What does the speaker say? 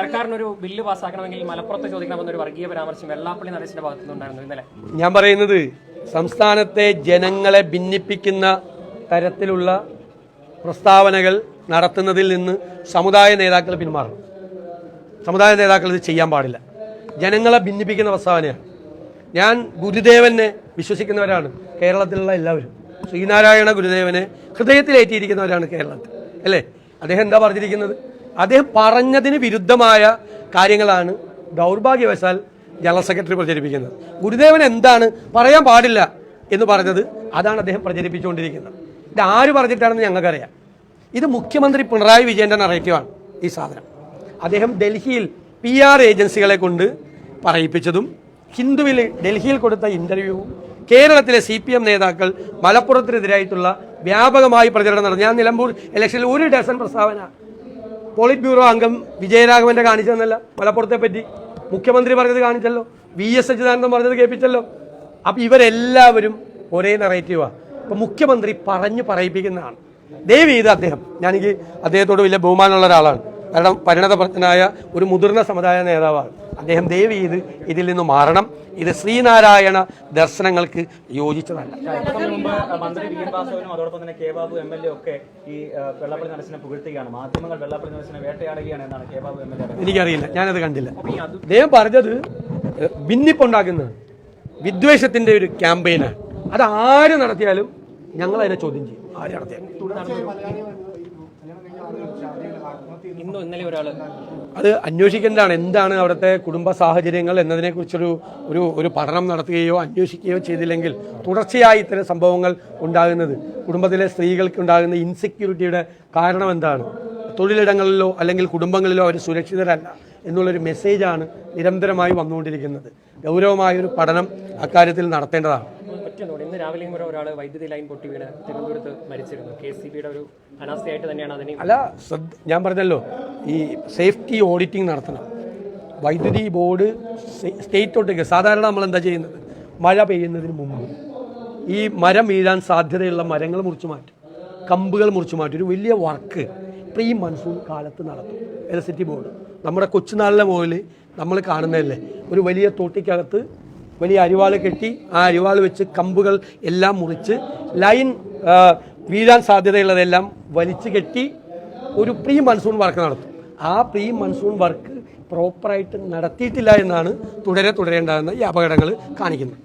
സർക്കാരിനൊരു bill പാസ്സാക്കണമെങ്കിൽ മലപ്പുറത്ത് ചോദിക്കണമെന്നൊരു വർഗീയ പരാമർശം വെള്ളാപ്പള്ളി നടേശന്റെ ഭാഗത്തു നിന്നുണ്ടായിരുന്നു ഇന്നലെ. ഞാൻ പറയുന്നത് സംസ്ഥാനത്തെ ജനങ്ങളെ ഭിന്നിപ്പിക്കുന്ന തരത്തിലുള്ള പ്രസ്താവനകൾ നടത്തുന്നതിൽ നിന്ന് സമുദായ നേതാക്കൾ പിന്മാറണം. സമുദായ നേതാക്കൾ ഇത് ചെയ്യാൻ പാടില്ല. ജനങ്ങളെ ഭിന്നിപ്പിക്കുന്ന പ്രസ്താവനയാണ്. ഞാൻ ഗുരുദേവനെ വിശ്വസിക്കുന്നവരാണ് കേരളത്തിലുള്ള എല്ലാവരും. ശ്രീനാരായണ ഗുരുദേവനെ ഹൃദയത്തിലേറ്റിയിരിക്കുന്നവരാണ് കേരളത്തിൽ. അല്ലേ? അദ്ദേഹം എന്താ പറഞ്ഞിരിക്കുന്നത്? അദ്ദേഹം പറഞ്ഞതിന് വിരുദ്ധമായ കാര്യങ്ങളാണ് ദൗർഭാഗ്യവശാൽ ജനറൽ സെക്രട്ടറി പ്രചരിപ്പിക്കുന്നത്. ഗുരുദേവൻ എന്താണ് പറയാൻ പാടില്ല എന്ന് പറഞ്ഞത് അതാണ് അദ്ദേഹം പ്രചരിപ്പിച്ചുകൊണ്ടിരിക്കുന്നത്. ഇത് ആര് പറഞ്ഞിട്ടാണെന്ന് ഞങ്ങൾക്കറിയാം. ഇത് മുഖ്യമന്ത്രി പിണറായി വിജയന്റെ നറേറ്റീവാണ് ഈ സാധനം. അദ്ദേഹം ഡൽഹിയിൽ പി ആർ ഏജൻസികളെ കൊണ്ട് പറയിപ്പിച്ചതും ഹിന്ദുവിൽ ഡൽഹിയിൽ കൊടുത്ത ഇന്റർവ്യൂവും കേരളത്തിലെ സി പി എം നേതാക്കൾ മലപ്പുറത്തിനെതിരായിട്ടുള്ള വ്യാപകമായി പ്രചരണം നടന്നു ഞാൻ നിലമ്പൂർ ഇലക്ഷനിൽ ഒരു ഡസൻ പ്രസ്താവന പോളിറ്റ് ബ്യൂറോ അംഗം വിജയരാഘവന്റെ കാണിച്ചതെന്നല്ല. മലപ്പുറത്തെ പറ്റി മുഖ്യമന്ത്രി പറഞ്ഞത് കാണിച്ചല്ലോ. വി എസ് അച്യുതാനന്ദൻ പറഞ്ഞത് കേൾപ്പിച്ചല്ലോ. അപ്പം ഇവരെല്ലാവരും ഒരേ നറേറ്റീവാണ് അപ്പം മുഖ്യമന്ത്രി പറഞ്ഞു പറയിപ്പിക്കുന്നതാണ്. ദയവ് ചെയ്ത് അദ്ദേഹം ഞാനെനിക്ക് അദ്ദേഹത്തോട് വലിയ ബഹുമാനമുള്ള ഒരാളാണ്. കാരണം പരിണതപ്രജ്ഞനായ ഒരു മുതിർന്ന സമുദായ നേതാവാണ്. അദ്ദേഹം ദയവ് ചെയ്ത് ഇതിൽ നിന്ന് മാറണം. ഇത് ശ്രീനാരായണ ദർശനങ്ങൾക്ക് യോജിച്ചതല്ല. അല്പം മുമ്പ് മന്ത്രി വി. എൻ വാസവനും അതോടൊപ്പം തന്നെ K. Babu M. L. A. ഒക്കെ ഈ വെള്ളാപ്പള്ളി പുകഴ്ത്തുകയാണ്. മാധ്യമങ്ങൾ വെള്ളാപ്പള്ളി വേട്ടയാടുകയാണ് എന്നാണ് K. Babu M. L. A. എനിക്കറിയില്ല. ഞാനത് കണ്ടില്ല. അദ്ദേഹം പറഞ്ഞത് ഭിന്നിപ്പുണ്ടാക്കുന്ന ഭിന്നിപ്പുണ്ടാക്കുന്നത് വിദ്വേഷത്തിന്റെ ഒരു ക്യാമ്പയിനാണ്. അത് ആര് നടത്തിയാലും ഞങ്ങൾ അതിനെ ചോദ്യം ചെയ്യും. ആര് നടത്തിയാലും. ഇന്നും ഇന്നലെ ഒരാൾ അത് അന്വേഷിക്കേണ്ടതാണ്. എന്താണ് അവിടുത്തെ കുടുംബ സാഹചര്യങ്ങൾ എന്നതിനെക്കുറിച്ചൊരു ഒരു ഒരു പഠനം നടത്തുകയോ അന്വേഷിക്കുകയോ ചെയ്തില്ലെങ്കിൽ തുടർച്ചയായി ഇത്തരം സംഭവങ്ങൾ ഉണ്ടാകുന്നത്. കുടുംബത്തിലെ സ്ത്രീകൾക്ക് ഉണ്ടാകുന്ന ഇൻസെക്യൂരിറ്റിയുടെ കാരണം എന്താണ്? തൊഴിലിടങ്ങളിലോ അല്ലെങ്കിൽ കുടുംബങ്ങളിലോ അവർ സുരക്ഷിതരല്ല എന്നുള്ളൊരു മെസ്സേജാണ് നിരന്തരമായി വന്നുകൊണ്ടിരിക്കുന്നത്. ഗൗരവമായൊരു പഠനം അക്കാര്യത്തിൽ നടത്തേണ്ടതാണ്. ഒറ്റ ഇന്ന് രാവിലെയും കൂടെ ഒരാൾ വൈദ്യുതി ലൈൻ പൊട്ടി വീണ് തിരുവനന്തപുരത്ത് മരിച്ചിരുന്നു. കെ സി ബിയുടെ ഒരു അനാസ്ഥയായിട്ട് തന്നെയാണ് അതിനെ അല്ല ഞാൻ പറഞ്ഞല്ലോ ഈ സേഫ്റ്റി ഓഡിറ്റിംഗ് നടത്തണം. വൈദ്യുതി ബോർഡ് സ്റ്റേറ്റ് ഒട്ടേക്ക് സാധാരണ നമ്മൾ എന്താ ചെയ്യുന്നത്? മഴ പെയ്യുന്നതിന് മുമ്പ് ഈ മരം വീഴാൻ സാധ്യതയുള്ള മരങ്ങൾ മുറിച്ചു മാറ്റും. കമ്പുകൾ മുറിച്ചു മാറ്റും. ഒരു വലിയ വർക്ക് പ്രീ മൺസൂൺ കാലത്ത് നടത്തും. ഇലക്ട്രിസിറ്റി ബോർഡ് നമ്മുടെ കൊച്ചുനാളിലെ മുകളിൽ നമ്മൾ കാണുന്നതല്ലേ? ഒരു വലിയ തോട്ടിക്കകത്ത് വലിയ അരിവാൾ കെട്ടി ആ അരിവാൾ വെച്ച് കമ്പുകൾ എല്ലാം മുറിച്ച് ലൈൻ വീഴാൻ സാധ്യതയുള്ളതെല്ലാം വലിച്ചു കെട്ടി ഒരു പ്രീ മൺസൂൺ വർക്ക് നടത്തും. ആ പ്രീ മൺസൂൺ വർക്ക് പ്രോപ്പറായിട്ട് നടത്തിയിട്ടില്ല എന്നാണ് തുടരെ തുടരേണ്ടതെന്ന് ഈ അപകടങ്ങൾ കാണിക്കുന്നത്.